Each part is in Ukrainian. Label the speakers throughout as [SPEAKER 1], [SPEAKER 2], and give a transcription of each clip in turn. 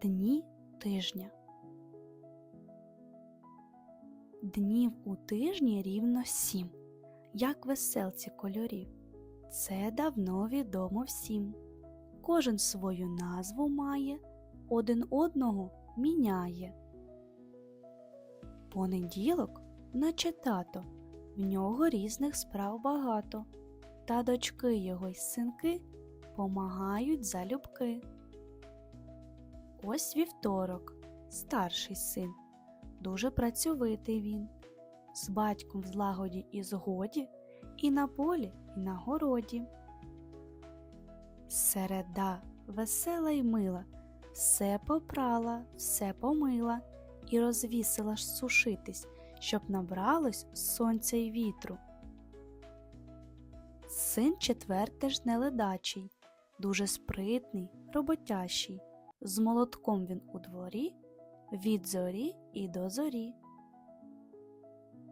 [SPEAKER 1] Дні тижня. Днів у тижні рівно сім, як веселці кольорів. Це давно відомо всім. Кожен свою назву має, один одного міняє. Понеділок, наче тато, в нього різних справ багато, та дочки його й синки помагають залюбки. Ось вівторок, старший син, дуже працьовитий він, з батьком в злагоді і згоді, і на полі, і на городі. Середа весела й мила, все попрала, все помила і розвісила ж сушитись, щоб набралось сонця й вітру. Син четвертий ж неледачий, дуже спритний, роботящий. З молотком він у дворі, від зорі і до зорі.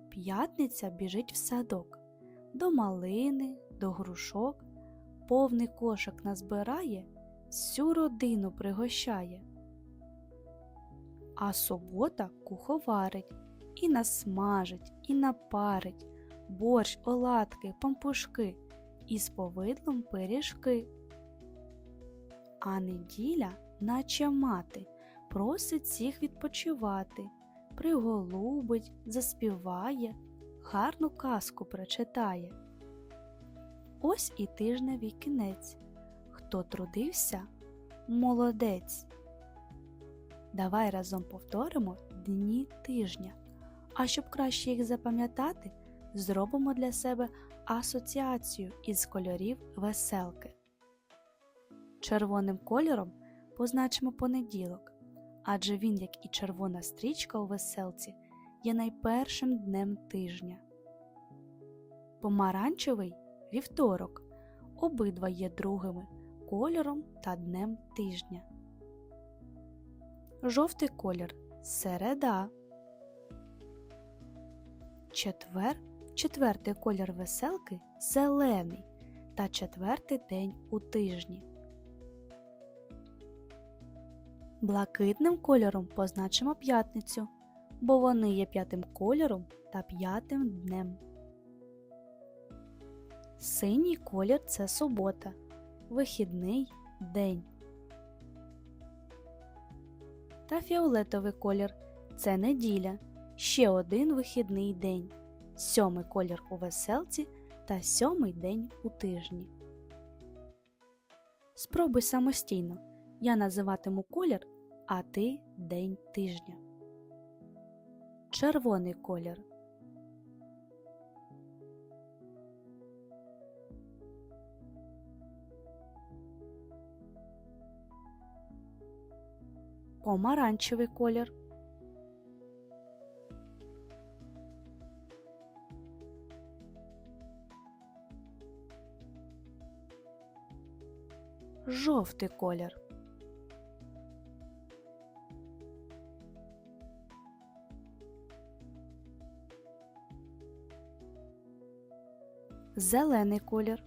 [SPEAKER 1] П'ятниця біжить в садок, до малини, до грушок, повний кошик назбирає, всю родину пригощає. А субота куховарить, і насмажить, і напарить, борщ, оладки, пампушки, і з повидлом пиріжки. А неділя наче мати, просить всіх відпочивати, приголубить, заспіває, гарну казку прочитає. Ось і тижневий кінець. Хто трудився молодець. Давай разом повторимо дні тижня. А щоб краще їх запам'ятати, зробимо для себе асоціацію із кольорів веселки. Червоним кольором позначимо понеділок, адже він, як і червона стрічка у веселці, є найпершим днем тижня. Помаранчевий вівторок. Обидва є другими кольором та днем тижня. Жовтий колір середа. Четвер четвертий колір веселки зелений та четвертий день у тижні. Блакитним кольором позначимо п'ятницю, бо вони є п'ятим кольором та п'ятим днем. Синій колір це субота, вихідний день. Та фіолетовий колір це неділя, ще один вихідний день, сьомий колір у веселці та сьомий день у тижні. Спробуй самостійно. Я називатиму колір, а ти день тижня. Червоний колір. Помаранчевий колір. Жовтий колір. Зелений колір.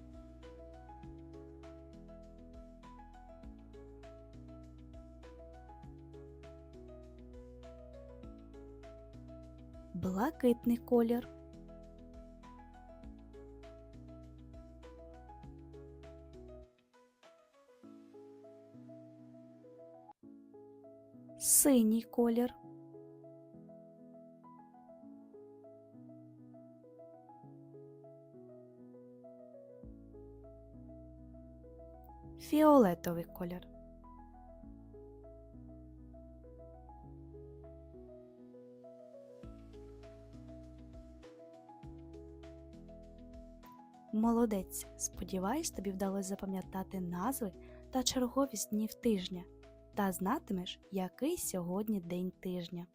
[SPEAKER 1] Блакитний колір. Синій колір. Фіолетовий колір. Молодець. Сподіваюсь, тобі вдалося запам'ятати назви та черговість днів тижня та знатимеш, який сьогодні день тижня.